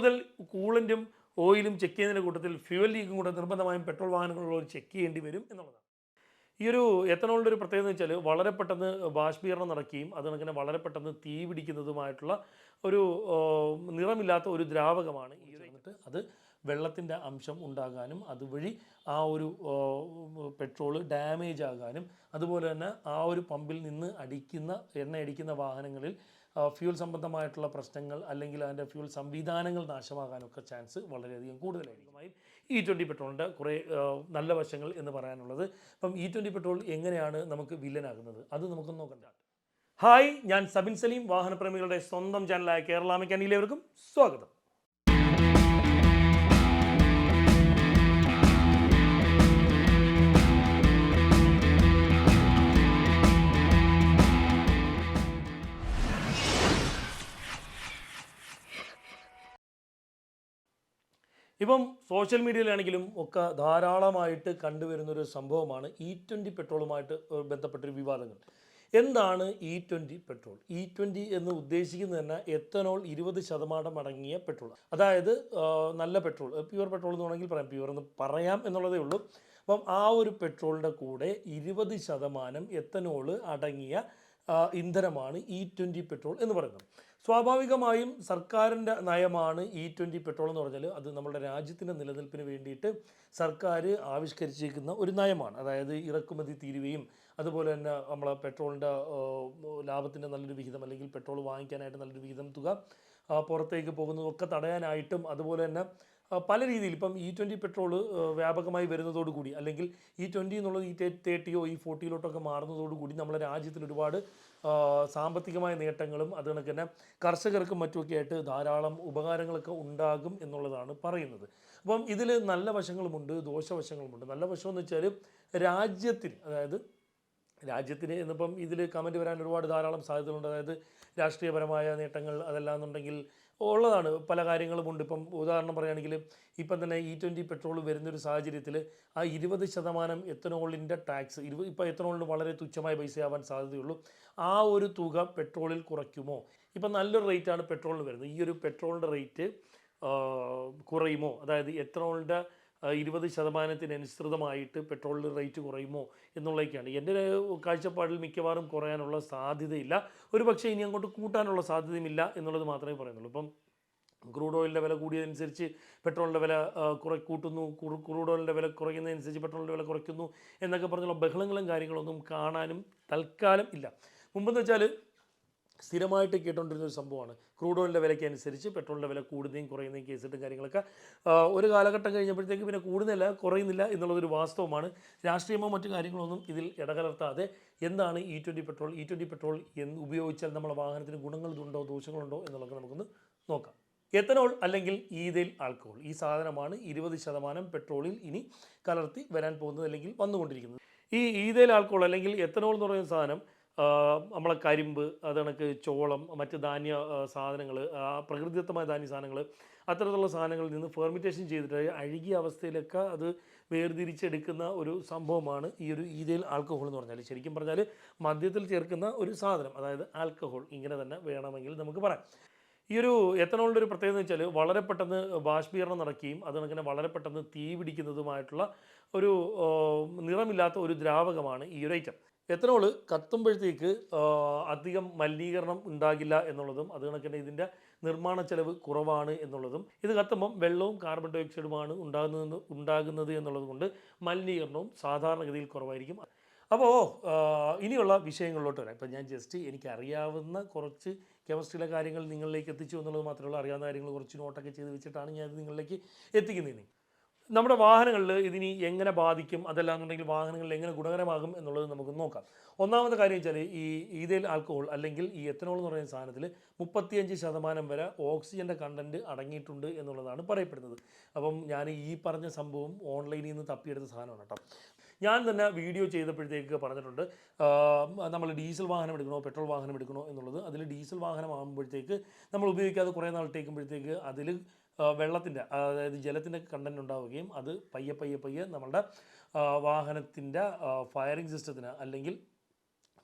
മുതൽ കൂളന്റും ഓയിലും ചെക്ക് ചെയ്യുന്നതിന്റെ കൂട്ടത്തിൽ ഫ്യൂവൽ ലീക്കും കൂടെ നിർബന്ധമായും പെട്രോൾ വാഹനങ്ങളുള്ളവർ ചെക്ക് ചെയ്യേണ്ടി വരും എന്നുള്ളതാണ്. ഈ ഒരു എത്തനോളിന്റെ ഒരു പ്രത്യേകത എന്ന് വെച്ചാൽ വളരെ പെട്ടെന്ന് ബാഷ്പീകരണം നടക്കുകയും അത് കണക്കിന് വളരെ പെട്ടെന്ന് തീ പിടിക്കുന്നതുമായിട്ടുള്ള ഒരു നിറമില്ലാത്ത ഒരു ദ്രാവകമാണ് ഈ എന്നിട്ട് അത് വെള്ളത്തിന്റെ അംശം ഉണ്ടാകാനും അതുവഴി ആ ഒരു പെട്രോൾ ഡാമേജ് ആകാനും അതുപോലെ തന്നെ ആ ഒരു പമ്പിൽ നിന്ന് അടിക്കുന്ന എണ്ണ അടിക്കുന്ന വാഹനങ്ങളിൽ ഫ്യൂൽ സംബന്ധമായിട്ടുള്ള പ്രശ്നങ്ങൾ അല്ലെങ്കിൽ അതിന്റെ ഫ്യൂൽ സംവിധാനങ്ങൾ നാശമാകാനൊക്കെ ചാൻസ് വളരെയധികം കൂടുതലായിരിക്കും. ഈ ട്വന്റി പെട്രോളിന്റെ കുറേ നല്ല വശങ്ങൾ എന്ന് പറയാനുള്ളത്. അപ്പം ഈ ട്വന്റി പെട്രോൾ എങ്ങനെയാണ് നമുക്ക് വില്ലനാകുന്നത് അത് നമുക്ക് നോക്കണ്ട ഹായ് ഞാൻ സബിൻ സലീം വാഹനപ്രേമികളുടെ സ്വന്തം ചാനലായ കേരള മെക്കാനിലേവർക്കും സ്വാഗതം. ഇപ്പം സോഷ്യൽ മീഡിയയിലാണെങ്കിലും ഒക്കെ ധാരാളമായിട്ട് കണ്ടുവരുന്നൊരു സംഭവമാണ് ഇ ട്വന്റി പെട്രോളുമായിട്ട് ബന്ധപ്പെട്ടൊരു വിവാദങ്ങൾ. എന്താണ് E twenty petrol? E twenty എന്ന് ഉദ്ദേശിക്കുന്നത് തന്നെ എത്തനോൾ ഇരുപത് ശതമാനം അടങ്ങിയ പെട്രോൾ അതായത് നല്ല പെട്രോൾ പ്യുവർ പെട്രോൾ എന്ന് വേണമെങ്കിൽ പറയാം പ്യുവർ എന്ന് പറയാം എന്നുള്ളതേ ഉള്ളൂ. അപ്പം ആ ഒരു പെട്രോളിന്റെ കൂടെ ഇരുപത് ശതമാനം എത്തനോൾ അടങ്ങിയ ഇന്ധനമാണ് ഇ ട്വന്റി പെട്രോൾ എന്ന് പറയുന്നത്. സ്വാഭാവികമായും സർക്കാരിന്റെ നയമാണ് ഇ ട്വന്റി പെട്രോൾ എന്ന് പറഞ്ഞാൽ അത് നമ്മുടെ രാജ്യത്തിന്റെ നിലനിൽപ്പിന് വേണ്ടിയിട്ട് സർക്കാർ ആവിഷ്കരിച്ചിരിക്കുന്ന ഒരു നയമാണ്. അതായത് ഇറക്കുമതി തീരുവയും അതുപോലെ തന്നെ നമ്മളെ പെട്രോളിന്റെ ലാഭത്തിന്റെ നല്ലൊരു വിഹിതം അല്ലെങ്കിൽ പെട്രോൾ വാങ്ങിക്കാനായിട്ട് നല്ലൊരു വിഹിതം തുക പുറത്തേക്ക് പോകുന്നതൊക്കെ തടയാനായിട്ടും അതുപോലെ തന്നെ പല രീതിയിൽ ഇപ്പം ഇ ട്വന്റി പെട്രോൾ വ്യാപകമായി വരുന്നതോടുകൂടി അല്ലെങ്കിൽ ഇ ട്വന്റി എന്നുള്ളത് ഈ തേർട്ടിയോ ഈ ഫോർട്ടിയിലോട്ടൊക്കെ മാറുന്നതോടുകൂടി നമ്മുടെ രാജ്യത്തിൽ ഒരുപാട് സാമ്പത്തികമായ നേട്ടങ്ങളും അത് കണക്ക് തന്നെ കർഷകർക്കും മറ്റുമൊക്കെ ആയിട്ട് ധാരാളം ഉപകാരങ്ങളൊക്കെ ഉണ്ടാകും എന്നുള്ളതാണ് പറയുന്നത്. അപ്പം ഇതിൽ നല്ല വശങ്ങളുമുണ്ട് ദോഷവശങ്ങളുമുണ്ട്. നല്ല വശമെന്ന് വെച്ചാൽ രാജ്യത്തിൽ അതായത് രാജ്യത്തിന് എന്നിപ്പം ഇതിൽ കമന്റ് വരാൻ ഒരുപാട് ധാരാളം സാധ്യതകളുണ്ട്. അതായത് രാഷ്ട്രീയപരമായ നേട്ടങ്ങൾ അതല്ല എന്നുണ്ടെങ്കിൽ ഉള്ളതാണ് പല കാര്യങ്ങളുമുണ്ട് ഇപ്പം ഉദാഹരണം പറയുകയാണെങ്കിൽ ഇപ്പം തന്നെ ഇ ട്വന്റി പെട്രോൾ വരുന്നൊരു സാഹചര്യത്തിൽ ആ ഇരുപത് ശതമാനം എത്തനോളിന്റെ ടാക്സ് ഇരുപത് ഇപ്പോൾ എത്തനോളിന് വളരെ തുച്ഛമായ പൈസയാവാൻ സാധ്യതയുള്ളൂ. ആ ഒരു തുക പെട്രോളിൽ കുറയ്ക്കുമോ? ഇപ്പം നല്ലൊരു റേറ്റാണ് പെട്രോളിന് വരുന്നത്. ഈ ഒരു പെട്രോളിന്റെ റേറ്റ് കുറയുമോ? അതായത് എത്തനോളിന്റെ ഇരുപത് ശതമാനത്തിന് അനുസൃതമായിട്ട് പെട്രോളിന്റെ റേറ്റ് കുറയുമോ എന്നുള്ളതൊക്കെയാണ്. എന്റെ കാഴ്ചപ്പാടിൽ മിക്കവാറും കുറയാനുള്ള സാധ്യതയില്ല. ഒരു പക്ഷേ ഇനി അങ്ങോട്ട് കൂട്ടാനുള്ള സാധ്യതയുമില്ല എന്നുള്ളത് മാത്രമേ പറയുന്നുള്ളൂ. ഇപ്പം ക്രൂഡ് ഓയിലിന്റെ വില കൂടിയതനുസരിച്ച് പെട്രോളിന്റെ വില കുറ കൂട്ടുന്നു. ക്രൂഡ് ഓയിലിന്റെ വില കുറയുന്നതനുസരിച്ച് പെട്രോളിന്റെ വില കുറയ്ക്കുന്നു എന്നൊക്കെ പറഞ്ഞുള്ള ബഹളങ്ങളും കാര്യങ്ങളൊന്നും കാണാനും തൽക്കാലം ഇല്ല. മുമ്പെന്ന് വെച്ചാൽ സ്ഥിരമായിട്ട് കേട്ടുകൊണ്ടിരുന്ന ഒരു സംഭവമാണ്. ക്രൂഡ് ഓയിലിന്റെ വിലയ്ക്ക് അനുസരിച്ച് പെട്രോളിന്റെ വില കൂടുന്നതും കുറയുന്നതും കേസിട്ടും കാര്യങ്ങളൊക്കെ ഒരു കാലഘട്ടം കഴിഞ്ഞപ്പോഴത്തേക്ക് പിന്നെ കൂടുന്നില്ല കുറയുന്നില്ല എന്നുള്ളൊരു വാസ്തവമാണ്. രാഷ്ട്രീയമോ മറ്റു കാര്യങ്ങളൊന്നും ഇതിൽ ഇടകലർത്താതെ എന്താണ് E twenty petrol E twenty petrol എന്ന് ഉപയോഗിച്ചാൽ നമ്മുടെ വാഹനത്തിന് ഗുണങ്ങളുണ്ടോ ദോഷങ്ങളുണ്ടോ എന്നുള്ളത് നമുക്കൊന്ന് നോക്കാം. എത്തനോൾ അല്ലെങ്കിൽ ഈതയിൽ ആൽക്കഹോൾ. ഈ സാധനമാണ് ഇരുപത് ശതമാനം പെട്രോളിൽ ഇനി കലർത്തി വരാൻ പോകുന്നത് അല്ലെങ്കിൽ വന്നുകൊണ്ടിരിക്കുന്നത്. ഈ ഈതയിൽ ആൽക്കഹോൾ അല്ലെങ്കിൽ എത്തനോൾ എന്ന് പറയുന്ന സാധനം നമ്മളെ കരിമ്പ് അത് കണക്ക് ചോളം മറ്റ് ധാന്യ സാധനങ്ങൾ പ്രകൃതിദത്തമായ ധാന്യ സാധനങ്ങൾ അത്തരത്തിലുള്ള സാധനങ്ങളിൽ നിന്ന് ഫെർമിറ്റേഷൻ ചെയ്തിട്ട് അഴുകിയ അവസ്ഥയിലൊക്കെ അത് വേർതിരിച്ചെടുക്കുന്ന ഒരു സംഭവമാണ് ഈ ഒരു ഈതയിൽ ആൽക്കഹോൾ എന്ന് പറഞ്ഞാൽ ശരിക്കും പറഞ്ഞാൽ മദ്യത്തിൽ ചേർക്കുന്ന ഒരു സാധനം അതായത് ആൽക്കഹോൾ ഇങ്ങനെ തന്നെ വേണമെങ്കിൽ നമുക്ക് പറയാം. ഈ ഒരു എത്തനോളിന്റെ ഒരു പ്രത്യേകത എന്ന് വെച്ചാൽ വളരെ പെട്ടെന്ന് ബാഷ്പീകരണം നടക്കുകയും അത് കണക്കിന് വളരെ പെട്ടെന്ന് തീ പിടിക്കുന്നതുമായിട്ടുള്ള ഒരു നിറമില്ലാത്ത ഒരു ദ്രാവകമാണ് ഈ ഒരു ഐറ്റം എത്തനോൾ കത്തുമ്പോഴത്തേക്ക് അധികം മലിനീകരണം ഉണ്ടാകില്ല എന്നുള്ളതും അത് കണക്കിന് ഇതിന്റെ നിർമ്മാണ ചെലവ് കുറവാണ് എന്നുള്ളതും ഇത് കത്തുമ്പം വെള്ളവും കാർബൺ ഡൈ ഓക്സൈഡുമാണ് ഉണ്ടാകുന്നത് ഉണ്ടാകുന്നത് എന്നുള്ളത് കൊണ്ട് മലിനീകരണവും സാധാരണഗതിയിൽ കുറവായിരിക്കും. അപ്പോൾ ഇനിയുള്ള വിഷയങ്ങളിലോട്ട് വരാം. ഇപ്പം ഞാൻ ജസ്റ്റ് എനിക്ക് അറിയാവുന്ന കുറച്ച് കെമിസ്ട്രിയിലെ കാര്യങ്ങൾ നിങ്ങളിലേക്ക് എത്തിച്ചു എന്നുള്ളത് മാത്രമേ ഉള്ളൂ. അറിയാവുന്ന കാര്യങ്ങൾ കുറച്ച് നോട്ടൊക്കെ ചെയ്ത് വെച്ചിട്ടാണ് ഞാൻ നിങ്ങളിലേക്ക് എത്തിക്കുന്നത് നമ്മുടെ വാഹനങ്ങളിൽ ഇതിനി എങ്ങനെ ബാധിക്കും അതല്ലാന്നുണ്ടെങ്കിൽ വാഹനങ്ങളിൽ എങ്ങനെ ഗുണകരമാകും എന്നുള്ളത് നമുക്ക് നോക്കാം. ഒന്നാമത്തെ കാര്യം വെച്ചാൽ ഈ ഈതയിൽ ആൽക്കഹോൾ അല്ലെങ്കിൽ ഈ എത്തനോൾ എന്ന് പറയുന്ന സാധനത്തിൽ മുപ്പത്തിയഞ്ച് ശതമാനം വരെ ഓക്സിജന്റെ കണ്ടന്റ് അടങ്ങിയിട്ടുണ്ട് എന്നുള്ളതാണ് പറയപ്പെടുന്നത്. അപ്പം ഞാൻ ഈ പറഞ്ഞ സംഭവം ഓൺലൈനിൽ നിന്ന് തപ്പിയെടുത്ത സാധനമാണ് കേട്ടോ. ഞാൻ തന്നെ വീഡിയോ ചെയ്തപ്പോഴത്തേക്ക് പറഞ്ഞിട്ടുണ്ട് നമ്മൾ ഡീസൽ വാഹനം എടുക്കണോ പെട്രോൾ വാഹനം എടുക്കണോ എന്നുള്ളത്. അതിൽ ഡീസൽ വാഹനം ആകുമ്പോഴത്തേക്ക് നമ്മൾ ഉപയോഗിക്കാതെ കുറേ നാൾ ടേക്കുമ്പോഴത്തേക്ക് അതിൽ വെള്ളത്തിന്റെ അതായത് ജലത്തിന്റെ കണ്ടന്റ് ഉണ്ടാവുകയും അത് പയ്യെ പയ്യെ പയ്യെ നമ്മളുടെ വാഹനത്തിന്റെ ഫയറിംഗ് സിസ്റ്റത്തിന് അല്ലെങ്കിൽ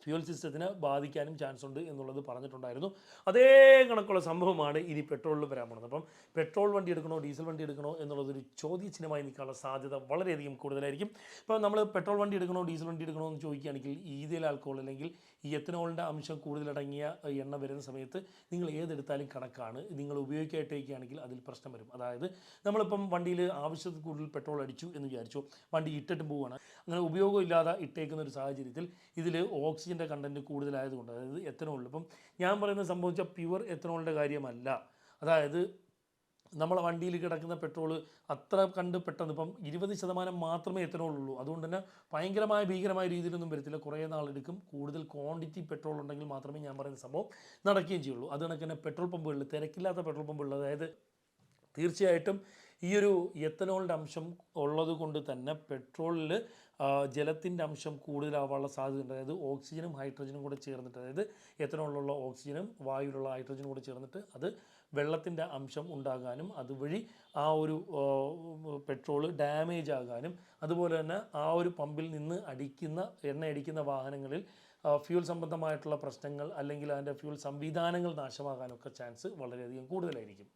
ഫ്യൂൽ സിസ്റ്റത്തിനെ ബാധിക്കാനും ചാൻസ് ഉണ്ട് എന്നുള്ളത് പറഞ്ഞിട്ടുണ്ടായിരുന്നു. അതേ കണക്കുള്ള സംഭവമാണ് ഇനി പെട്രോളിൽ വരാൻ പോകുന്നത്. അപ്പം പെട്രോൾ വണ്ടി എടുക്കണോ ഡീസൽ വണ്ടി എടുക്കണോ എന്നുള്ളതൊരു ചോദ്യചിഹ്നമായി നിൽക്കാനുള്ള സാധ്യത വളരെയധികം കൂടുതലായിരിക്കും. ഇപ്പം നമ്മൾ പെട്രോൾ വണ്ടി എടുക്കണോ ഡീസൽ വണ്ടി എടുക്കണോ എന്ന് ചോദിക്കുകയാണെങ്കിൽ ഈതയിൽ ആൽക്കോൾ അല്ലെങ്കിൽ ഈ എത്തനോളിന്റെ അംശം കൂടുതലടങ്ങിയ എണ്ണ വരുന്ന സമയത്ത് നിങ്ങൾ ഏതെടുത്താലും കണക്കാണ്. നിങ്ങൾ ഉപയോഗിക്കായിട്ടേക്കാണെങ്കിൽ അതിൽ പ്രശ്നം വരും. അതായത് നമ്മളിപ്പം വണ്ടിയിൽ ആവശ്യത്തിൽ കൂടുതൽ പെട്രോൾ അടിച്ചു എന്ന് വിചാരിച്ചു. വണ്ടി ഇട്ടിട്ട് പോവുകയാണ്. അങ്ങനെ ഉപയോഗമില്ലാതെ ഇട്ടേക്കുന്ന ഒരു സാഹചര്യത്തിൽ ഇതിൽ ഓക്സിജന്റെ കണ്ടന്റ് കൂടുതലായതുകൊണ്ട് അതായത് എത്തനോളിൽ ഇപ്പം ഞാൻ പറയുന്ന സംഭവിച്ച പ്യുവർ എത്തനോളിന്റെ കാര്യമല്ല. അതായത് നമ്മളെ വണ്ടിയിൽ കിടക്കുന്ന പെട്രോൾ അത്ര കണ്ട് പെട്ടെന്ന് ഇപ്പം ഇരുപത് ശതമാനം മാത്രമേ എത്തനോൾ ഉള്ളൂ. അതുകൊണ്ട് തന്നെ ഭയങ്കരമായ ഭീകരമായ രീതിയിലൊന്നും വരത്തില്ല. കുറേ നാളെടുക്കും കൂടുതൽ ക്വാണ്ടിറ്റി പെട്രോൾ ഉണ്ടെങ്കിൽ മാത്രമേ ഞാൻ പറയുന്ന സംഭവം നടക്കുകയും ചെയ്യുള്ളൂ. അത് കണക്ക് തന്നെ പെട്രോൾ പമ്പുകളിൽ തിരക്കില്ലാത്ത പെട്രോൾ പമ്പുകളിൽ അതായത് തീർച്ചയായിട്ടും ഈ ഒരു എത്തനോളിന്റെ അംശം ഉള്ളത് കൊണ്ട് തന്നെ പെട്രോളിൽ ജലത്തിന്റെ അംശം കൂടുതലാവാനുള്ള സാധ്യതയുണ്ട്. അതായത് ഓക്സിജനും ഹൈഡ്രജനും കൂടെ ചേർന്നിട്ട് അതായത് എത്തനോളിലുള്ള ഓക്സിജനും വായുവിലുള്ള ഹൈഡ്രജനും കൂടെ ചേർന്നിട്ട് അത് വെള്ളത്തിന്റെ അംശം ഉണ്ടാകാനും അതുവഴി ആ ഒരു പെട്രോൾ ഡാമേജ് ആകാനും അതുപോലെ തന്നെ ആ ഒരു പമ്പിൽ നിന്ന് അടിക്കുന്ന എണ്ണ അടിക്കുന്ന വാഹനങ്ങളിൽ ഫ്യൂൽ സംബന്ധമായിട്ടുള്ള പ്രശ്നങ്ങൾ അല്ലെങ്കിൽ അതിന്റെ ഫ്യൂൽ സംവിധാനങ്ങൾ നാശമാകാനൊക്കെ ചാൻസ് വളരെയധികം കൂടുതലായിരിക്കും.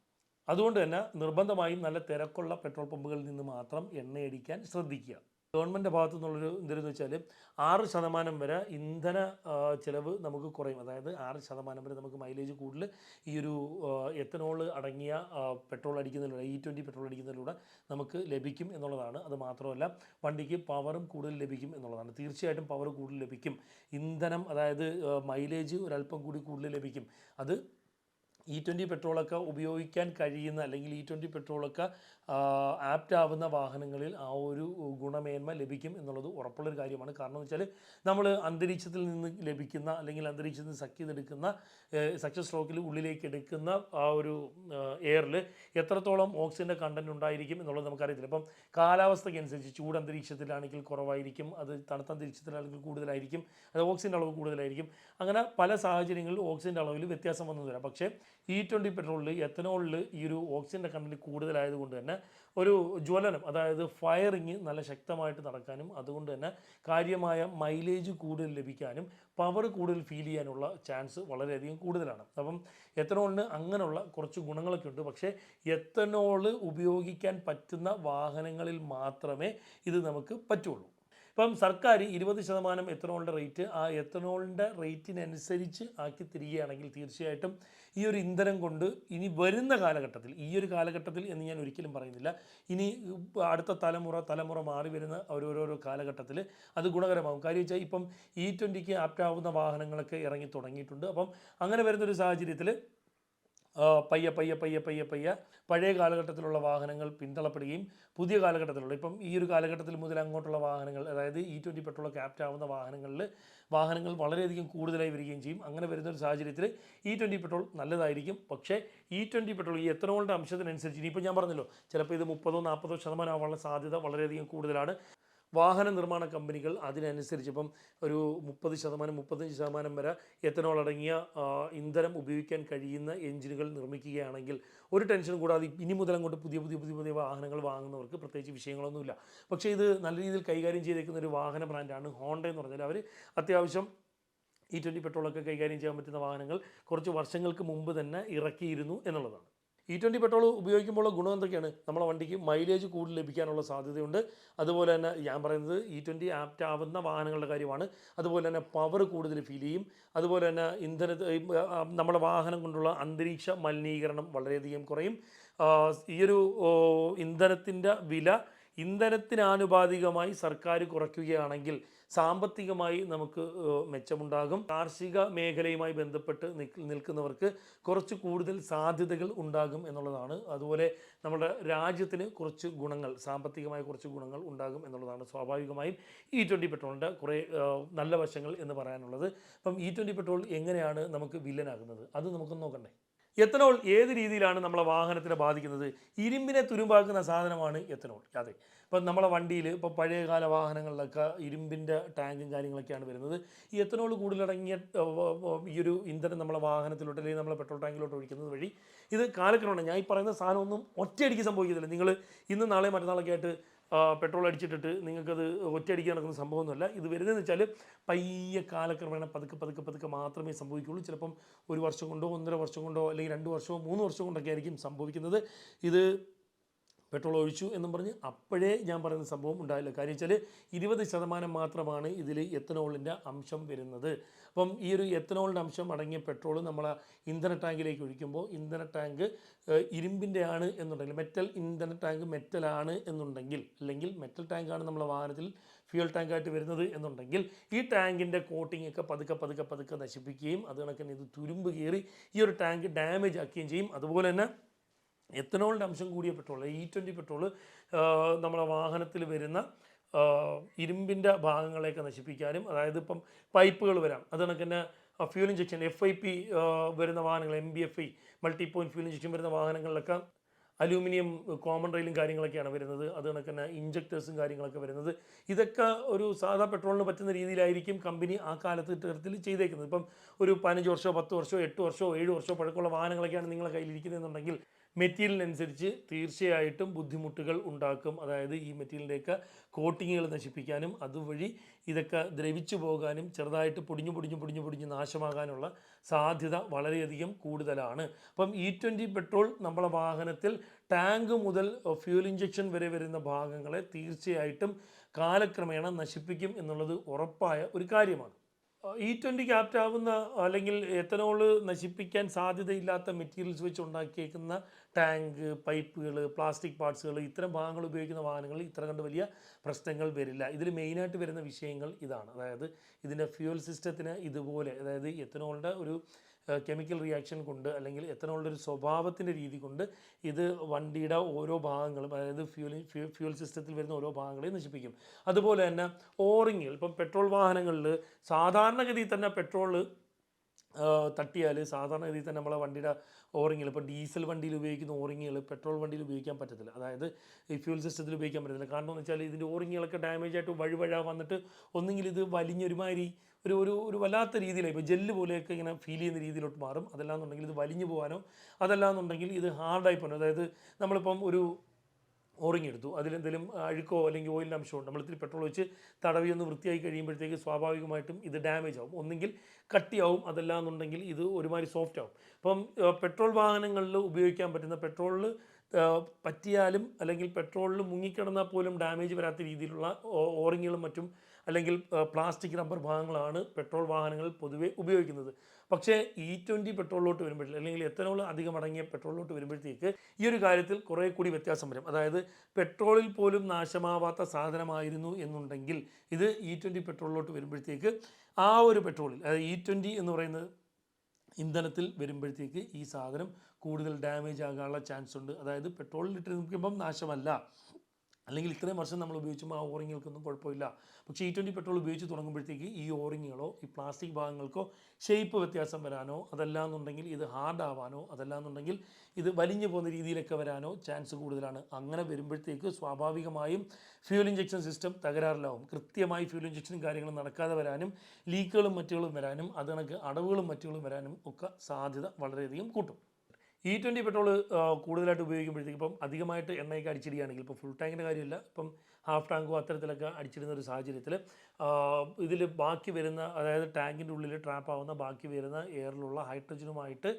അതുകൊണ്ട് തന്നെ നിർബന്ധമായും നല്ല തിരക്കുള്ള പെട്രോൾ പമ്പുകളിൽ നിന്ന് മാത്രം എണ്ണയടിക്കാൻ ശ്രദ്ധിക്കുക. ഗവൺമെന്റ് ഭാഗത്തു നിന്നുള്ളൊരു എന്തെന്ന് വെച്ചാൽ ആറ് ശതമാനം വരെ ഇന്ധന ചിലവ് നമുക്ക് കുറയും. അതായത് ആറ് ശതമാനം വരെ നമുക്ക് മൈലേജ് കൂടുതൽ ഈ ഒരു എത്തനോൾ അടങ്ങിയ പെട്രോൾ അടിക്കുന്നതിലൂടെ ഇ ട്വന്റി പെട്രോൾ അടിക്കുന്നതിലൂടെ നമുക്ക് ലഭിക്കും എന്നുള്ളതാണ്. അത് മാത്രമല്ല വണ്ടിക്ക് പവറും കൂടുതൽ ലഭിക്കും എന്നുള്ളതാണ്. തീർച്ചയായിട്ടും പവർ കൂടുതൽ ലഭിക്കും. ഇന്ധനം അതായത് മൈലേജ് ഒരല്പം കൂടി കൂടുതൽ ലഭിക്കും. അത് ഇ ട്വന്റി പെട്രോളൊക്കെ ഉപയോഗിക്കാൻ കഴിയുന്ന അല്ലെങ്കിൽ ഇ ട്വന്റി പെട്രോളൊക്കെ ആപ്റ്റ് ആവുന്ന വാഹനങ്ങളിൽ ആ ഒരു ഗുണമേന്മ ലഭിക്കും എന്നുള്ളത് ഉറപ്പുള്ളൊരു കാര്യമാണ്. കാരണം എന്ന് വെച്ചാൽ നമ്മൾ അന്തരീക്ഷത്തിൽ നിന്ന് ലഭിക്കുന്ന അല്ലെങ്കിൽ അന്തരീക്ഷത്തിൽ നിന്ന് സക്ക് എടുക്കുന്ന സക്സസ് സ്ട്രോക്കിൽ ഉള്ളിലേക്ക് എടുക്കുന്ന ആ ഒരു എയറിൽ എത്രത്തോളം ഓക്സിജന്റെ കണ്ടന്റ് ഉണ്ടായിരിക്കും എന്നുള്ളത് നമുക്കറിയത്തില്ല. അപ്പം കാലാവസ്ഥയ്ക്ക് അനുസരിച്ച് ചൂട് അന്തരീക്ഷത്തിലാണെങ്കിൽ കുറവായിരിക്കും അത് തണുത്ത അന്തരീക്ഷത്തിലാണെങ്കിൽ കൂടുതലായിരിക്കും അത് ഓക്സിജന്റെ അളവ് കൂടുതലായിരിക്കും. അങ്ങനെ പല സാഹചര്യങ്ങളിൽ ഓക്സിജന്റെ അളവിൽ വ്യത്യാസം വന്നു തരാം പക്ഷേ ഇ ട്വന്റി പെട്രോളിൽ എത്തനോളിൽ ഈ ഒരു ഓക്സിജന്റെ കണ്ടന്റ് കൂടുതലായതുകൊണ്ട് തന്നെ ഒരു ജ്വലനം അതായത് ഫയറിങ് നല്ല ശക്തമായിട്ട് നടക്കാനും അതുകൊണ്ട് തന്നെ കാര്യമായ മൈലേജ് കൂടുതൽ ലഭിക്കാനും പവർ കൂടുതൽ ഫീൽ ചെയ്യാനുള്ള ചാൻസ് വളരെയധികം കൂടുതലാണ്. അപ്പം എത്തനോളിന് അങ്ങനെയുള്ള കുറച്ച് ഗുണങ്ങളൊക്കെ ഉണ്ട്. പക്ഷേ എത്തനോൾ ഉപയോഗിക്കാൻ പറ്റുന്ന വാഹനങ്ങളിൽ മാത്രമേ ഇത് നമുക്ക് പറ്റുള്ളൂ. ഇപ്പം സർക്കാർ ഇരുപത് ശതമാനം എത്തനോളിന്റെ റേറ്റ് ആ എത്തനോളിന്റെ റേറ്റിനനുസരിച്ച് ആക്കി തിരികുകയാണെങ്കിൽ തീർച്ചയായിട്ടും ഈ ഒരു ഇന്ധനം കൊണ്ട് ഇനി വരുന്ന കാലഘട്ടത്തിൽ ഈ ഒരു കാലഘട്ടത്തിൽ എന്ന് ഞാൻ ഒരിക്കലും പറയുന്നില്ല ഇനി അടുത്ത തലമുറ തലമുറ മാറി വരുന്ന ഓരോരോ കാലഘട്ടത്തിൽ അത് ഗുണകരമാകും. കാര്യം വെച്ചാൽ ഇപ്പം ഇ ട്വന്റിക്ക് ആപ്റ്റാവുന്ന വാഹനങ്ങളൊക്കെ ഇറങ്ങി തുടങ്ങിയിട്ടുണ്ട്. അപ്പം അങ്ങനെ വരുന്നൊരു സാഹചര്യത്തിൽ പയ്യെ പയ്യ പയ്യ പയ്യ പയ്യ പഴയ കാലഘട്ടത്തിലുള്ള വാഹനങ്ങൾ പിന്തള്ളപ്പെടുകയും പുതിയ കാലഘട്ടത്തിലുള്ള ഇപ്പം ഈ ഒരു കാലഘട്ടത്തിൽ മുതൽ അങ്ങോട്ടുള്ള വാഹനങ്ങൾ അതായത് ഇ ട്വന്റി പെട്രോൾ ക്യാപ്റ്റ് ആവുന്ന വാഹനങ്ങളിൽ വാഹനങ്ങൾ വളരെയധികം കൂടുതലായി വരികയും ചെയ്യും. അങ്ങനെ വരുന്ന ഒരു സാഹചര്യത്തിൽ ഇ ട്വന്റി പെട്രോൾ നല്ലതായിരിക്കും. പക്ഷേ ഇ ട്വന്റി പെട്രോൾ ഈ എത്തനോളിന്റെ അംശത്തിനനുസരിച്ച് ഇനിയിപ്പോൾ ഞാൻ പറഞ്ഞല്ലോ ചിലപ്പോൾ ഇത് മുപ്പതോ നാൽപ്പതോ ശതമാനം ആവാനുള്ള സാധ്യത വളരെയധികം കൂടുതലാണ്. വാഹന നിർമ്മാണ കമ്പനികൾ അതിനനുസരിച്ച് ഇപ്പം ഒരു മുപ്പത് ശതമാനം മുപ്പത്തഞ്ച് ശതമാനം വരെ എത്തനോൾ അടങ്ങിയ ഇന്ധനം ഉപയോഗിക്കാൻ കഴിയുന്ന എഞ്ചിനുകൾ നിർമ്മിക്കുകയാണെങ്കിൽ ഒരു ടെൻഷനും കൂടാതെ ഇനി മുതൽ അങ്ങോട്ട് പുതിയ പുതിയ പുതിയ പുതിയ വാഹനങ്ങൾ വാങ്ങുന്നവർക്ക് പ്രത്യേകിച്ച് വിഷയങ്ങളൊന്നുമില്ല. പക്ഷേ ഇത് നല്ല രീതിയിൽ കൈകാര്യം ചെയ്തേക്കുന്ന ഒരു വാഹന ബ്രാൻഡാണ് ഹോണ്ട എന്ന് പറഞ്ഞാൽ അവർ അത്യാവശ്യം ഇ ട്വന്റി പെട്രോളൊക്കെ കൈകാര്യം ചെയ്യാൻ പറ്റുന്ന വാഹനങ്ങൾ കുറച്ച് വർഷങ്ങൾക്ക് മുമ്പ് തന്നെ ഇറക്കിയിരുന്നു എന്നുള്ളതാണ്. ഇ ട്വന്റി പെട്രോൾ ഉപയോഗിക്കുമ്പോൾ ഗുണം എന്തൊക്കെയാണ്? നമ്മളെ വണ്ടിക്ക് മൈലേജ് കൂടുതൽ ലഭിക്കാനുള്ള സാധ്യതയുണ്ട്. അതുപോലെ തന്നെ ഞാൻ പറയുന്നത് ഇ ട്വന്റി ആപ്റ്റ് ആവുന്ന വാഹനങ്ങളുടെ കാര്യമാണ്. അതുപോലെ തന്നെ പവർ കൂടുതൽ ഫീൽ ചെയ്യും. അതുപോലെ തന്നെ ഇന്ധന നമ്മുടെ വാഹനം കൊണ്ടുള്ള അന്തരീക്ഷ മലിനീകരണം വളരെയധികം കുറയും. ഈയൊരു ഇന്ധനത്തിന്റെ വില ഇന്ധനത്തിനാനുപാതികമായി സർക്കാർ കുറയ്ക്കുകയാണെങ്കിൽ സാമ്പത്തികമായി നമുക്ക് മെച്ചമുണ്ടാകും. കാർഷിക മേഖലയുമായി ബന്ധപ്പെട്ട് നിൽക്കുന്നവർക്ക് കുറച്ച് കൂടുതൽ സാധ്യതകൾ ഉണ്ടാകും എന്നുള്ളതാണ്. അതുപോലെ നമ്മുടെ രാജ്യത്തിന് കുറച്ച് ഗുണങ്ങൾ സാമ്പത്തികമായ കുറച്ച് ഗുണങ്ങൾ ഉണ്ടാകും എന്നുള്ളതാണ് സ്വാഭാവികമായും ഇ ട്വന്റി പെട്രോളിന്റെ കുറേ നല്ല വശങ്ങൾ എന്ന് പറയാനുള്ളത്. അപ്പം ഇ ട്വന്റി പെട്രോൾ എങ്ങനെയാണ് നമുക്ക് വില്ലനാകുന്നത്? അത് നമുക്ക് നോക്കണ്ടേ. എത്തനോൾ ഏത് രീതിയിലാണ് നമ്മളെ വാഹനത്തിനെ ബാധിക്കുന്നത്? ഇരുമ്പിനെ തുരുമ്പാക്കുന്ന സാധനമാണ് എത്തനോൾ. അതെ. ഇപ്പം നമ്മളെ വണ്ടിയിൽ ഇപ്പോൾ പഴയകാല വാഹനങ്ങളിലൊക്കെ ഇരുമ്പിന്റെ ടാങ്കും കാര്യങ്ങളൊക്കെയാണ് വരുന്നത്. ഈ എത്തനോൾ കൂടുതലടങ്ങിയ ഈ ഒരു ഇന്ധനം നമ്മളെ വാഹനത്തിലോട്ട് അല്ലെങ്കിൽ നമ്മളെ പെട്രോൾ ടാങ്കിലോട്ട് ഒഴിക്കുന്നത് വഴി ഇത് കാലക്രമേണ ഞാൻ ഈ പറയുന്ന സാധനമൊന്നും ഒറ്റയടിക്ക് സംഭവിക്കത്തില്ല. നിങ്ങൾ ഇന്ന് നാളെ മറ്റന്നാളൊക്കെ ആയിട്ട് പെട്രോൾ അടിച്ചിട്ടിട്ട് നിങ്ങൾക്കത് ഒറ്റയടിക്കാൻ നടക്കുന്ന സംഭവമൊന്നുമല്ല. ഇത് വരുന്നതെന്ന് വെച്ചാൽ പയ്യ കാലക്രമേണ പതുക്കെ പതുക്കെ പതുക്കെ മാത്രമേ സംഭവിക്കുകയുള്ളൂ. ചിലപ്പം ഒരു വർഷം കൊണ്ടോ ഒന്നര വർഷം കൊണ്ടോ അല്ലെങ്കിൽ രണ്ട് വർഷമോ മൂന്ന് വർഷം കൊണ്ടൊക്കെ ആയിരിക്കും സംഭവിക്കുന്നത്. ഇത് പെട്രോൾ ഒഴിച്ചു എന്നും പറഞ്ഞ് അപ്പോഴേ ഞാൻ പറയുന്ന സംഭവം ഉണ്ടായില്ല. കാര്യം വെച്ചാൽ ഇരുപത് ശതമാനം മാത്രമാണ് ഇതിൽ എത്തനോളിന്റെ അംശം വരുന്നത്. അപ്പം ഈ ഒരു എത്തനോളിന്റെ അംശം അടങ്ങിയ പെട്രോൾ നമ്മൾ ഇന്ധന ടാങ്കിലേക്ക് ഒഴിക്കുമ്പോൾ ഇന്ധന ടാങ്ക് ഇരുമ്പിന്റെ ആണ് എന്നുണ്ടെങ്കിൽ മെറ്റൽ ഇന്ധന ടാങ്ക് മെറ്റലാണ് എന്നുണ്ടെങ്കിൽ അല്ലെങ്കിൽ മെറ്റൽ ടാങ്കാണ് നമ്മളെ വാഹനത്തിൽ ഫ്യൂൽ ടാങ്കായിട്ട് വരുന്നത് എന്നുണ്ടെങ്കിൽ ഈ ടാങ്കിന്റെ കോട്ടിംഗ് ഒക്കെ പതുക്കെ പതുക്കെ പതുക്കെ നശിപ്പിക്കുകയും അത് കണക്കിന് ഇത് തുരുമ്പ് കയറി ഈ ഒരു ടാങ്ക് ഡാമേജ് ആക്കുകയും ചെയ്യും. അതുപോലെ തന്നെ എത്തനോളിന്റെ അംശം കൂടിയ പെട്രോൾ ഇ ട്വന്റി പെട്രോൾ നമ്മുടെ വാഹനത്തിൽ വരുന്ന ഇരുമ്പിന്റെ ഭാഗങ്ങളെയൊക്കെ നശിപ്പിക്കാനും അതായത് ഇപ്പം പൈപ്പുകൾ വരാം. അത് കണക്ക് തന്നെ fuel injection F I P വരുന്ന വാഹനങ്ങൾ M B F I multi point fuel injection വരുന്ന വാഹനങ്ങളിലൊക്കെ അലൂമിനിയം കോമൺ റെയിലും കാര്യങ്ങളൊക്കെയാണ് വരുന്നത്. അത് കണക്ക് തന്നെ ഇഞ്ചക്ടേഴ്സും കാര്യങ്ങളൊക്കെ വരുന്നത്. ഇതൊക്കെ ഒരു സാധാ പെട്രോളിന് പറ്റുന്ന രീതിയിലായിരിക്കും കമ്പനി ആ കാലത്ത് തരത്തിൽ ചെയ്തേക്കുന്നത്. ഇപ്പം ഒരു പതിനഞ്ച് വർഷമോ പത്ത് വർഷമോ എട്ട് വർഷമോ ഏഴ് വർഷമോ പഴക്കമുള്ള വാഹനങ്ങളൊക്കെയാണ് നിങ്ങളുടെ കയ്യിലിരിക്കുന്നതെന്നുണ്ടെങ്കിൽ മെറ്റീരിയലിനനുസരിച്ച് തീർച്ചയായിട്ടും ബുദ്ധിമുട്ടുകൾ ഉണ്ടാക്കും. അതായത് ഈ മെറ്റീരിയലിന്റെയൊക്കെ കോട്ടിങ്ങുകൾ നശിപ്പിക്കാനും അതുവഴി ഇതൊക്കെ ദ്രവിച്ചു പോകാനും ചെറുതായിട്ട് പൊടിഞ്ഞു പൊടിഞ്ഞു പൊടിഞ്ഞു പൊടിഞ്ഞ് നാശമാകാനുള്ള സാധ്യത വളരെയധികം കൂടുതലാണ്. അപ്പം ഇ ട്വന്റി പെട്രോൾ നമ്മളെ വാഹനത്തിൽ ടാങ്ക് മുതൽ ഫ്യൂൽ ഇഞ്ചക്ഷൻ വരെ വരുന്ന ഭാഗങ്ങളെ തീർച്ചയായിട്ടും കാലക്രമേണ നശിപ്പിക്കും എന്നുള്ളത് ഉറപ്പായ ഒരു കാര്യമാണ്. ഇ ട്വന്റി ക്യാപ്റ്റാവുന്ന അല്ലെങ്കിൽ എത്തനോൾ നശിപ്പിക്കാൻ സാധ്യതയില്ലാത്ത മെറ്റീരിയൽസ് വെച്ച് ഉണ്ടാക്കിയേക്കുന്ന ടാങ്ക് പൈപ്പുകൾ പ്ലാസ്റ്റിക് പാർട്സുകൾ ഇത്തരം ഭാഗങ്ങൾ ഉപയോഗിക്കുന്ന വാഹനങ്ങളിൽ ഇത്ര കണ്ട് വലിയ പ്രശ്നങ്ങൾ വരില്ല. ഇതിൽ മെയിനായിട്ട് വരുന്ന വിഷയങ്ങൾ ഇതാണ്. അതായത് ഇതിന്റെ ഫ്യൂൽ സിസ്റ്റത്തിന് ഇതുപോലെ അതായത് എത്തനോളിന്റെ ഒരു കെമിക്കൽ റിയാക്ഷൻ കൊണ്ട് അല്ലെങ്കിൽ എത്തനോളിന്റെ ഒരു സ്വഭാവത്തിന്റെ രീതി കൊണ്ട് ഇത് വണ്ടിയുടെ ഓരോ ഭാഗങ്ങളും അതായത് ഫ്യൂൽ ഫ്യൂൽ സിസ്റ്റത്തിൽ വരുന്ന ഓരോ ഭാഗങ്ങളെയും നശിപ്പിക്കും. അതുപോലെ തന്നെ ഓറിങ്ങിൽ ഇപ്പം പെട്രോൾ വാഹനങ്ങളിൽ സാധാരണഗതിയിൽ തന്നെ പെട്രോൾ തട്ടിയാൽ സാധാരണഗതിയിൽ തന്നെ നമ്മളെ വണ്ടിയുടെ ഓറിങ്ങുകൾ ഇപ്പോൾ ഡീസൽ വണ്ടിയിൽ ഉപയോഗിക്കുന്ന ഓറിങ്ങുകൾ പെട്രോൾ വണ്ടിയിൽ ഉപയോഗിക്കാൻ പറ്റത്തില്ല. അതായത് ഈ ഫ്യൂൽ സിസ്റ്റത്തിൽ ഉപയോഗിക്കാൻ പറ്റത്തില്ല. കാരണം എന്ന് വെച്ചാൽ ഇതിന്റെ ഓറിങ്ങുകളൊക്കെ ഡാമേജ് ആയിട്ട് വഴുവഴ വന്നിട്ട് ഒന്നെങ്കിൽ ഇത് വലിഞ്ഞൊരുമാതിരി ഒരു ഒരു ഒരു വല്ലാത്ത രീതിയിലായി. ഇപ്പോൾ ജെല്ല് പോലെയൊക്കെ ഇങ്ങനെ ഫീൽ ചെയ്യുന്ന രീതിയിലോട്ട് മാറും. അതല്ലാന്നുണ്ടെങ്കിൽ ഇത് വലിഞ്ഞു പോകാനോ അതല്ലാന്നുണ്ടെങ്കിൽ ഇത് ഹാർഡായി പോകാനോ. അതായത് നമ്മളിപ്പം ഒരു ഓറിങ് എടുത്തു അതിലെന്തെങ്കിലും അഴുക്കോ അല്ലെങ്കിൽ ഓയിലിന്റെ അംശമോ നമ്മൾ ഇത്തിരി പെട്രോൾ വെച്ച് തടവി ഒന്ന് വൃത്തിയായി കഴിയുമ്പോഴത്തേക്ക് സ്വാഭാവികമായിട്ടും ഇത് ഡാമേജ് ആവും. ഒന്നെങ്കിൽ കട്ടിയാവും അതല്ല എന്നുണ്ടെങ്കിൽ ഇത് ഒരുമാതിരി സോഫ്റ്റ് ആവും. അപ്പം പെട്രോൾ വാഹനങ്ങളിൽ ഉപയോഗിക്കാൻ പറ്റുന്ന പെട്രോളിൽ പറ്റിയാലും അല്ലെങ്കിൽ പെട്രോളിൽ മുങ്ങിക്കിടന്നാൽ പോലും ഡാമേജ് വരാത്ത രീതിയിലുള്ള ഓറിങ്ങുകളും മറ്റും അല്ലെങ്കിൽ പ്ലാസ്റ്റിക് റബ്ബർ ഭാഗങ്ങളാണ് പെട്രോൾ വാഹനങ്ങളിൽ പൊതുവെ ഉപയോഗിക്കുന്നത്. പക്ഷേ ഇ ട്വന്റി പെട്രോളിലോട്ട് വരുമ്പോഴേ അല്ലെങ്കിൽ എത്തനോൾ അധികം അടങ്ങിയ പെട്രോളിലോട്ട് വരുമ്പോഴത്തേക്ക് ഈ ഒരു കാര്യത്തിൽ കുറേ കൂടി വ്യത്യാസം വരും. അതായത് പെട്രോളിൽ പോലും നാശമാവാത്ത സാധനമായിരുന്നു എന്നുണ്ടെങ്കിൽ ഇത് ഇ ട്വന്റി പെട്രോളിലോട്ട് വരുമ്പോഴത്തേക്ക് ആ ഒരു പെട്രോളിൽ അതായത് ഇ ട്വന്റി എന്ന് പറയുന്നത് ഇന്ധനത്തിൽ വരുമ്പോഴത്തേക്ക് ഈ സാധനം കൂടുതൽ ഡാമേജ് ആകാനുള്ള ചാൻസ് ഉണ്ട് അതായത് പെട്രോളിൽ ഇട്ട് നിൽക്കുമ്പം നാശമല്ല. അല്ലെങ്കിൽ ഇത്രയും വർഷം നമ്മൾ ഉപയോഗിച്ചുമ്പോൾ ആ ഓറിങ്ങുകൾക്കൊന്നും കുഴപ്പമില്ല. പക്ഷേ ഈ ട്വന്റി പെട്രോൾ ഉപയോഗിച്ച് തുടങ്ങുമ്പോഴത്തേക്ക് ഈ ഓറിങ്ങുകളോ ഈ പ്ലാസ്റ്റിക് ഭാഗങ്ങൾക്കോ ഷേപ്പ് വ്യത്യാസം വരാനോ അതല്ലാന്നുണ്ടെങ്കിൽ ഇത് ഹാർഡ് ആവാനോ അതല്ലാന്നുണ്ടെങ്കിൽ ഇത് വലിഞ്ഞു പോകുന്ന രീതിയിലൊക്കെ വരാനോ ചാൻസ് കൂടുതലാണ്. അങ്ങനെ വരുമ്പോഴത്തേക്ക് സ്വാഭാവികമായും ഫ്യൂൽ ഇഞ്ചക്ഷൻ സിസ്റ്റം തകരാറിലാവും. കൃത്യമായി ഫ്യൂൽ ഇഞ്ചക്ഷനും കാര്യങ്ങളും നടക്കാതെ വരാനും ലീക്കുകളും മറ്റുകളും വരാനും അത് കണക്ക് അടവുകളും മറ്റുകളും വരാനും ഒക്കെ സാധ്യത വളരെയധികം കൂട്ടും. ഇ ട്വന്റി പെട്രോൾ കൂടുതലായിട്ട് ഉപയോഗിക്കുമ്പോഴത്തേക്ക് ഇപ്പം അധികമായിട്ട് എണ്ണയൊക്കെ അടിച്ചിടുകയാണെങ്കിൽ ഇപ്പോൾ ഫുൾ ടാങ്കിന്റെ കാര്യമില്ല. ഇപ്പം ഹാഫ് ടാങ്കോ അത്തരത്തിലൊക്കെ അടിച്ചിടുന്ന ഒരു സാഹചര്യത്തിൽ ഇതിൽ ബാക്കി വരുന്ന അതായത് ടാങ്കിന്റെ ഉള്ളിൽ ട്രാപ്പാവുന്ന ബാക്കി വരുന്ന എയറിലുള്ള ഹൈഡ്രജനുമായിട്ട്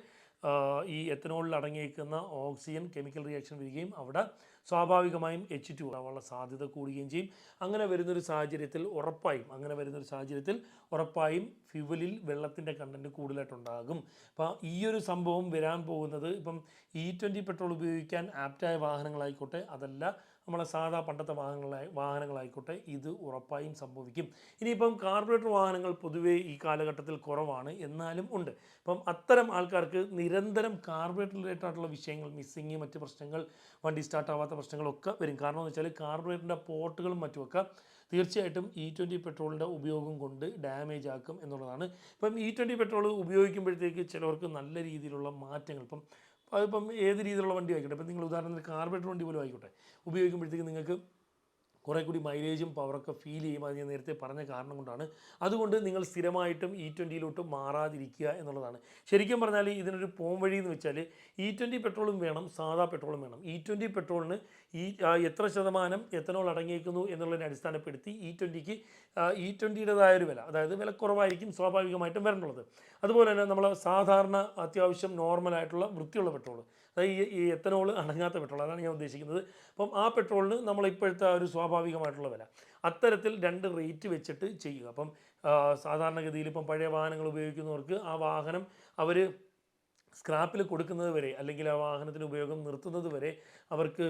ഈ എത്തനോളിൽ അടങ്ങിയിരിക്കുന്ന ഓക്സിജൻ കെമിക്കൽ റിയാക്ഷൻ വരികയും അവിടെ സ്വാഭാവികമായും എച്ച് ടു ആവാനുള്ള സാധ്യത കൂടുകയും ചെയ്യും. അങ്ങനെ വരുന്നൊരു സാഹചര്യത്തിൽ ഉറപ്പായും അങ്ങനെ വരുന്നൊരു സാഹചര്യത്തിൽ ഉറപ്പായും ഫ്യൂവലിൽ വെള്ളത്തിന്റെ കണ്ടന്റ് കൂടുതലായിട്ടുണ്ടാകും. അപ്പോൾ ഈ ഒരു സംഭവം വരാൻ പോകുന്നത് ഇപ്പം ഇ ട്വന്റി പെട്രോൾ ഉപയോഗിക്കാൻ ആപ്റ്റായ വാഹനങ്ങളായിക്കോട്ടെ അതല്ല നമ്മളെ സാധാ പണ്ടത്തെ വാഹനങ്ങളായി വാഹനങ്ങളായിക്കോട്ടെ ഇത് ഉറപ്പായും സംഭവിക്കും. ഇനിയിപ്പം കാർബറേറ്റർ വാഹനങ്ങൾ പൊതുവേ ഈ കാലഘട്ടത്തിൽ കുറവാണ് എന്നാലും ഉണ്ട്. അപ്പം അത്തരം ആൾക്കാർക്ക് നിരന്തരം കാർബറേറ്റർ റിലേറ്റഡ് ആയിട്ടുള്ള വിഷയങ്ങൾ മിസ്സിങ് മറ്റ് പ്രശ്നങ്ങൾ വണ്ടി സ്റ്റാർട്ടാവാത്ത പ്രശ്നങ്ങളൊക്കെ വരും. കാരണം എന്ന് വെച്ചാൽ കാർബറേറ്ററിന്റെ പോർട്ടുകളും മറ്റുമൊക്കെ തീർച്ചയായിട്ടും ഇ ട്വന്റി പെട്രോളിന്റെ ഉപയോഗം കൊണ്ട് ഡാമേജ് ആക്കും എന്നുള്ളതാണ്. ഇപ്പം ഇ ട്വന്റി പെട്രോൾ ഉപയോഗിക്കുമ്പോഴത്തേക്ക് ചിലവർക്ക് നല്ല രീതിയിലുള്ള മാറ്റങ്ങൾ ഇപ്പം അതിപ്പം ഏത് രീതിയിലുള്ള വണ്ടി ആയിക്കോട്ടെ ഇപ്പം നിങ്ങൾ ഉദാഹരണത്തിന് കാർബറേറ്റർ വണ്ടി പോലും ആയിക്കോട്ടെ ഉപയോഗിക്കുമ്പോഴത്തേക്ക് നിങ്ങൾക്ക് കുറേ കൂടി മൈലേജും പവറൊക്കെ ഫീൽ ചെയ്യും. അത് ഞാൻ നേരത്തെ പറഞ്ഞ കാരണം കൊണ്ടാണ്. അതുകൊണ്ട് നിങ്ങൾ സ്ഥിരമായിട്ടും ഇ ട്വന്റിയിലോട്ട് മാറാതിരിക്കുക എന്നുള്ളതാണ്. ശരിക്കും പറഞ്ഞാൽ ഇതിനൊരു പോം വഴി എന്ന് വെച്ചാൽ ഇ ട്വന്റി പെട്രോളും വേണം സാധാ പെട്രോളും വേണം. ഇ ട്വന്റി പെട്രോളിന് ഈ എത്ര ശതമാനം എത്തനോൾ അടങ്ങിയിരിക്കുന്നു എന്നുള്ളതിനെ അടിസ്ഥാനപ്പെടുത്തി ഇ ട്വന്റിക്ക് ഇ ട്വന്റിയുടേതായ ഒരു വില അതായത് വില കുറവായിരിക്കും സ്വാഭാവികമായിട്ടും വരേണ്ടുള്ളത് അതുപോലെ തന്നെ നമ്മൾ സാധാരണ അത്യാവശ്യം നോർമലായിട്ടുള്ള വൃത്തിയുള്ള പെട്രോൾ ഈ ഈ എത്തനോൾ അടങ്ങാത്ത പെട്രോൾ അതാണ് ഞാൻ ഉദ്ദേശിക്കുന്നത്. അപ്പം ആ പെട്രോളിന് നമ്മൾ ഇപ്പോഴത്തെ ഒരു സ്വാഭാവികമായിട്ടുള്ള വില. അത്തരത്തിൽ രണ്ട് റേറ്റ് വെച്ചിട്ട് ചെയ്യുക. അപ്പം സാധാരണഗതിയിൽ ഇപ്പം പഴയ വാഹനങ്ങൾ ഉപയോഗിക്കുന്നവർക്ക് ആ വാഹനം അവർ സ്ക്രാപ്പിൽ കൊടുക്കുന്നത് വരെ അല്ലെങ്കിൽ ആ വാഹനത്തിന് ഉപയോഗം നിർത്തുന്നത് വരെ അവർക്ക്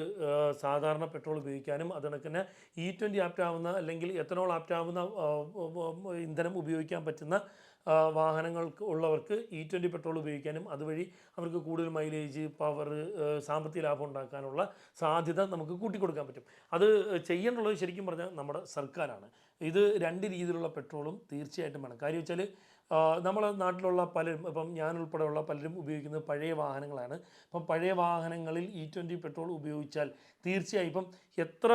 സാധാരണ പെട്രോൾ ഉപയോഗിക്കാനും അതിനൊക്കെ ഇ ട്വന്റി ആപ്റ്റാവുന്ന അല്ലെങ്കിൽ എത്തനോൾ ആപ്റ്റാവുന്ന ഇന്ധനം ഉപയോഗിക്കാൻ പറ്റുന്ന വാഹനങ്ങൾക്ക് ഉള്ളവർക്ക് ഇ ട്വന്റി പെട്രോൾ ഉപയോഗിക്കാനും അതുവഴി അവർക്ക് കൂടുതൽ മൈലേജ് പവർ സാമ്പത്തിക ലാഭം ഉണ്ടാക്കാനുള്ള സാധ്യത നമുക്ക് കൂട്ടിക്കൊടുക്കാൻ പറ്റും. അത് ചെയ്യേണ്ടുള്ളത് ശരിക്കും പറഞ്ഞാൽ നമ്മുടെ സർക്കാരാണ്. ഇത് രണ്ട് രീതിയിലുള്ള പെട്രോളും തീർച്ചയായിട്ടും വേണം. കാര്യം വെച്ചാൽ നമ്മളെ നാട്ടിലുള്ള പലരും ഇപ്പം ഞാൻ ഉൾപ്പെടെയുള്ള പലരും ഉപയോഗിക്കുന്നത് പഴയ വാഹനങ്ങളാണ്. അപ്പം പഴയ വാഹനങ്ങളിൽ ഇ ട്വന്റി പെട്രോൾ ഉപയോഗിച്ചാൽ തീർച്ചയായും ഇപ്പം എത്ര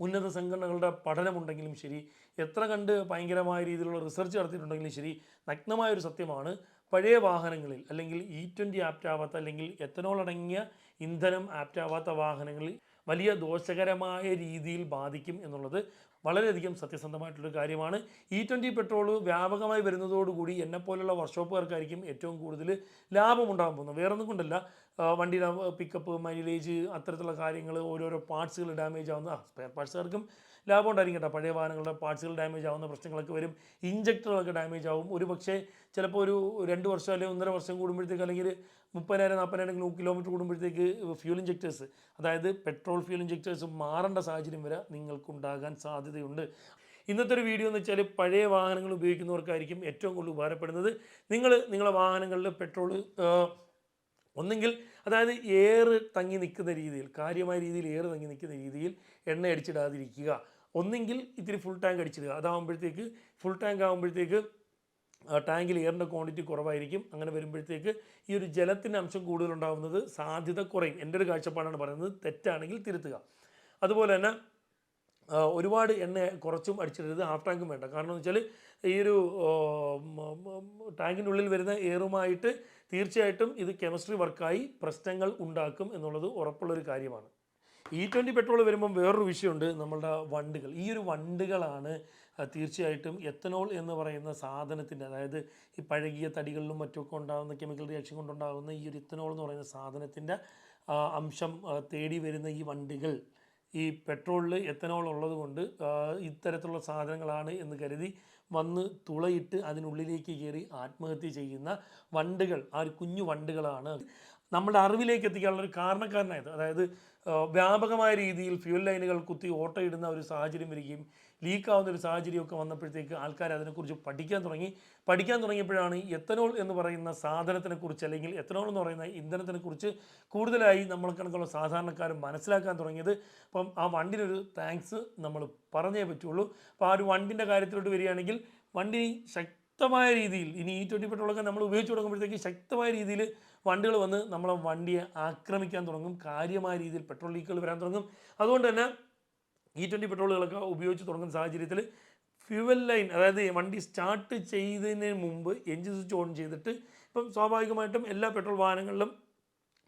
ഉന്നത സംഘടനകളുടെ പഠനമുണ്ടെങ്കിലും ശരി എത്ര കണ്ട് ഭയങ്കരമായ രീതിയിലുള്ള റിസർച്ച് നടത്തിയിട്ടുണ്ടെങ്കിലും ശരി നഗ്നമായ ഒരു സത്യമാണ്. പഴയ വാഹനങ്ങളിൽ അല്ലെങ്കിൽ ഇ ട്വന്റി ആപ്റ്റാവാത്ത അല്ലെങ്കിൽ എത്തനോൾ അടങ്ങിയ ഇന്ധനം ആപ്റ്റാവാത്ത വാഹനങ്ങളിൽ വലിയ ദോഷകരമായ രീതിയിൽ ബാധിക്കും എന്നുള്ളത് വളരെയധികം സത്യസന്ധമായിട്ടുള്ളൊരു കാര്യമാണ്. ഇ ട്വന്റി പെട്രോൾ വ്യാപകമായി വരുന്നതോടുകൂടി എന്നെപ്പോലുള്ള വർക്ക്ഷോപ്പുകാർക്കായിരിക്കും ഏറ്റവും കൂടുതൽ ലാഭമുണ്ടാകാൻ പോകുന്നത് വേറെ ഒന്നും കൊണ്ടല്ല വണ്ടിയുടെ പിക്കപ്പ് മൈലേജ് അത്തരത്തിലുള്ള കാര്യങ്ങൾ ഓരോരോ പാർട്സുകൾ ഡാമേജ് ആവുന്ന സ്പെയർ പാർട്സുകാർക്കും ലാഭം ഉണ്ടായിരിക്കും കേട്ടോ. പഴയ വാഹനങ്ങളുടെ പാർട്സുകൾ ഡാമേജ് ആവുന്ന പ്രശ്നങ്ങളൊക്കെ വരും. ഇഞ്ചക്ടറുകളൊക്കെ ഡാമേജ് ആവും. ഒരു പക്ഷേ ചിലപ്പോൾ ഒരു രണ്ട് വർഷം അല്ലെങ്കിൽ ഒന്നര വർഷം കൂടുമ്പോഴത്തേക്ക് അല്ലെങ്കിൽ മുപ്പതിനായിരം നാൽപ്പതിനായിരം കിലോമീറ്റർ കൂടുമ്പോഴത്തേക്ക് ഫ്യൂൽ ഇഞ്ചക്ടേഴ്സ് അതായത് പെട്രോൾ ഫ്യൂൽ ഇഞ്ചക്ടേഴ്സ് മാറേണ്ട സാഹചര്യം വരെ നിങ്ങൾക്കുണ്ടാകാൻ സാധ്യതയുണ്ട്. ഇന്നത്തെ ഒരു വീഡിയോ എന്ന് വെച്ചാൽ പഴയ വാഹനങ്ങൾ ഉപയോഗിക്കുന്നവർക്കായിരിക്കും ഏറ്റവും കൂടുതൽ ഉപകാരപ്പെടുന്നത്. നിങ്ങൾ നിങ്ങളുടെ വാഹനങ്ങളിൽ പെട്രോൾ ഒന്നെങ്കിൽ അതായത് ഏറ് തങ്ങി നിൽക്കുന്ന രീതിയിൽ കാര്യമായ രീതിയിൽ ഏറ് തങ്ങി നിൽക്കുന്ന രീതിയിൽ എണ്ണ അടിച്ചിടാതിരിക്കുക. ഒന്നെങ്കിൽ ഇത്തിരി ഫുൾ ടാങ്ക് അടിച്ചിടുക. അതാകുമ്പോഴത്തേക്ക് ഫുൾ ടാങ്ക് ആകുമ്പോഴത്തേക്ക് ടാങ്കിൽ എയറിന്റെ ക്വാണ്ടിറ്റി കുറവായിരിക്കും. അങ്ങനെ വരുമ്പോഴത്തേക്ക് ഈ ഒരു ജലത്തിന്റെ അംശം കൂടുതലുണ്ടാകുന്നത് സാധ്യത കുറയും. എന്റെ ഒരു കാഴ്ചപ്പാടാണ് പറയുന്നത് തെറ്റാണെങ്കിൽ തിരുത്തുക. അതുപോലെ തന്നെ ഒരുപാട് എണ്ണ കുറച്ചും അടിച്ചിടരുത് ഹാഫ് ടാങ്കും വേണ്ട. കാരണം എന്ന് വെച്ചാൽ ഈ ഒരു ടാങ്കിന്റെ ഉള്ളിൽ വരുന്ന എയറുമായിട്ട് തീർച്ചയായിട്ടും ഇത് കെമിസ്ട്രി വർക്കായി പ്രശ്നങ്ങൾ ഉണ്ടാക്കും എന്നുള്ളത് ഉറപ്പുള്ളൊരു കാര്യമാണ്. ഇ ട്വന്റി പെട്രോൾ വരുമ്പം വേറൊരു വിഷയമുണ്ട് നമ്മളുടെ വണ്ടുകൾ. ഈ ഒരു വണ്ടുകളാണ് തീർച്ചയായിട്ടും എത്തനോൾ എന്ന് പറയുന്ന സാധനത്തിന്റെ അതായത് ഈ പഴകിയ തടികളിലും മറ്റുമൊക്കെ ഉണ്ടാകുന്ന കെമിക്കൽ റിയാക്ഷൻ കൊണ്ടുണ്ടാകുന്ന ഈ ഒരു എത്തനോൾ എന്ന് പറയുന്ന സാധനത്തിന്റെ അംശം തേടി വരുന്ന ഈ വണ്ടികൾ. ഈ പെട്രോളിൽ എത്തനോൾ ഉള്ളത് കൊണ്ട് ഇത്തരത്തിലുള്ള സാധനങ്ങളാണ് എന്ന് കരുതി വന്ന് തുളയിട്ട് അതിനുള്ളിലേക്ക് കയറി ആത്മഹത്യ ചെയ്യുന്ന വണ്ടുകൾ ആ ഒരു കുഞ്ഞു വണ്ടുകളാണ്. നമ്മുടെ അറിവിലേക്ക് എത്തിക്കാനുള്ള ഒരു കാരണക്കാരനായത്. അതായത് വ്യാപകമായ രീതിയിൽ ഫ്യൂൽ ലൈനുകൾ കുത്തി ഓട്ടയിടുന്ന ഒരു സാഹചര്യം വരികയും ലീക്കാവുന്ന ഒരു സാഹചര്യമൊക്കെ വന്നപ്പോഴത്തേക്ക് ആൾക്കാർ അതിനെക്കുറിച്ച് പഠിക്കാൻ തുടങ്ങി. പഠിക്കാൻ തുടങ്ങിയപ്പോഴാണ് എത്തനോൾ എന്ന് പറയുന്ന സാധനത്തിനെക്കുറിച്ച് അല്ലെങ്കിൽ എത്തനോൾ എന്ന് പറയുന്ന ഇന്ധനത്തിനെക്കുറിച്ച് കൂടുതലായി നമ്മൾ കണക്കുള്ള സാധാരണക്കാർ മനസ്സിലാക്കാൻ തുടങ്ങിയത്. അപ്പം ആ വണ്ടിനൊരു താങ്ക്സ് നമ്മൾ പറഞ്ഞേ പറ്റുള്ളൂ. അപ്പോൾ ആ ഒരു വണ്ടിന്റെ കാര്യത്തിലോട്ട് വരികയാണെങ്കിൽ വണ്ടി ശക്തമായ രീതിയിൽ ഇനി ഈ ട്വന്റി പെട്രോളൊക്കെ നമ്മൾ ഉപയോഗിച്ച് തുടങ്ങുമ്പോഴത്തേക്ക് ശക്തമായ രീതിയിൽ വണ്ടികൾ വന്ന് നമ്മളെ വണ്ടിയെ ആക്രമിക്കാൻ തുടങ്ങും. കാര്യമായ രീതിയിൽ പെട്രോൾ ലീക്കുകൾ വരാൻ തുടങ്ങും. അതുകൊണ്ട് തന്നെ ഇ ട്വന്റി പെട്രോളുകളൊക്കെ ഉപയോഗിച്ച് തുടങ്ങുന്ന സാഹചര്യത്തിൽ ഫ്യൂവൽ ലൈൻ അതായത് വണ്ടി സ്റ്റാർട്ട് ചെയ്തതിന് മുമ്പ് എഞ്ചിൻ സ്വിച്ച് ഓൺ ചെയ്തിട്ട് ഇപ്പം സ്വാഭാവികമായിട്ടും എല്ലാ പെട്രോൾ വാഹനങ്ങളിലും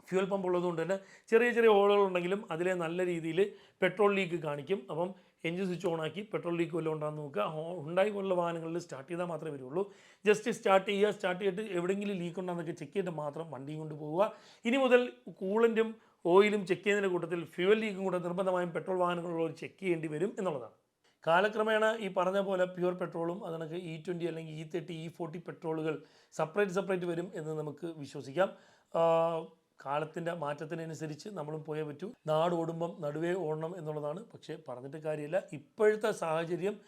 ഫ്യൂൽ പമ്പ് ഉള്ളതുകൊണ്ട് തന്നെ ചെറിയ ചെറിയ ഓളുകളുണ്ടെങ്കിലും അതിലെ നല്ല രീതിയിൽ പെട്രോൾ ലീക്ക് കാണിക്കും. അപ്പം എഞ്ചിൻ സ്വിച്ച് ഓൺ ആക്കി പെട്രോൾ ലീക്ക് വല്ലതും ഉണ്ടാകുന്ന നോക്കുക. ഉണ്ടായി പോലുള്ള വാഹനങ്ങളിൽ സ്റ്റാർട്ട് ചെയ്താൽ മാത്രമേ വരുള്ളൂ. ജസ്റ്റ് സ്റ്റാർട്ട് ചെയ്യുക സ്റ്റാർട്ട് ചെയ്തിട്ട് എവിടെയെങ്കിലും ലീക്ക് ഉണ്ടെന്നൊക്കെ ചെക്ക് ചെയ്തിട്ട് മാത്രം വണ്ടിയും കൊണ്ട് പോവുക. ഇനി മുതൽ കൂളന്റും ഓയിലും ചെക്ക് ചെയ്യുന്നതിന്റെ കൂട്ടത്തിൽ ഫ്യൂവൽ ലീക്കും കൂടെ നിർബന്ധമായും പെട്രോൾ വാഹനങ്ങളുള്ളവർ ചെക്ക് ചെയ്യേണ്ടി വരും എന്നുള്ളതാണ്. കാലക്രമേണ ഈ പറഞ്ഞ പോലെ പ്യുവർ പെട്രോളും അതിനൊക്കെ ഇ ട്വന്റി അല്ലെങ്കിൽ ഇ തേർട്ടി ഇ ഫോർട്ടി പെട്രോളുകൾ സെപ്പറേറ്റ് സെപ്പറേറ്റ് വരും എന്ന് നമുക്ക് വിശ്വസിക്കാം. കാലത്തിന്റെ മാറ്റത്തിനനുസരിച്ച് നമ്മളും പോയേ പറ്റൂ. നാട് ഓടുമ്പം നടുവേ ഓടണം എന്നുള്ളതാണ്. പക്ഷേ പറഞ്ഞിട്ട് കാര്യമില്ല. ഇപ്പോഴത്തെ സാഹചര്യം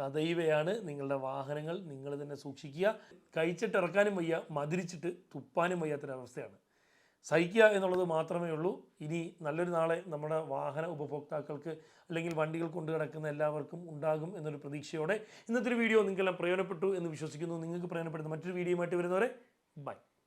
തദൈവയാണ് നിങ്ങളുടെ വാഹനങ്ങൾ നിങ്ങൾ തന്നെ സൂക്ഷിക്കുക. കഴിച്ചിട്ടിറക്കാനും വയ്യ മതിരിച്ചിട്ട് തുപ്പാനും വയ്യാത്തൊരവസ്ഥയാണ്. സഹിക്കുക എന്നുള്ളത് മാത്രമേ ഉള്ളൂ. ഇനി നല്ലൊരു നാളെ നമ്മുടെ വാഹന ഉപഭോക്താക്കൾക്ക് അല്ലെങ്കിൽ വണ്ടികൾ കൊണ്ടു കിടക്കുന്ന എല്ലാവർക്കും ഉണ്ടാകും എന്നൊരു പ്രതീക്ഷയോടെ ഇന്നത്തെ വീഡിയോ നിങ്ങൾക്കെല്ലാം പ്രയോജനപ്പെട്ടു എന്ന് വിശ്വസിക്കുന്നു. നിങ്ങൾക്ക് പ്രയോജനപ്പെടുന്ന മറ്റൊരു വീഡിയോയുമായിട്ട് വരുന്നവരെ ബൈ.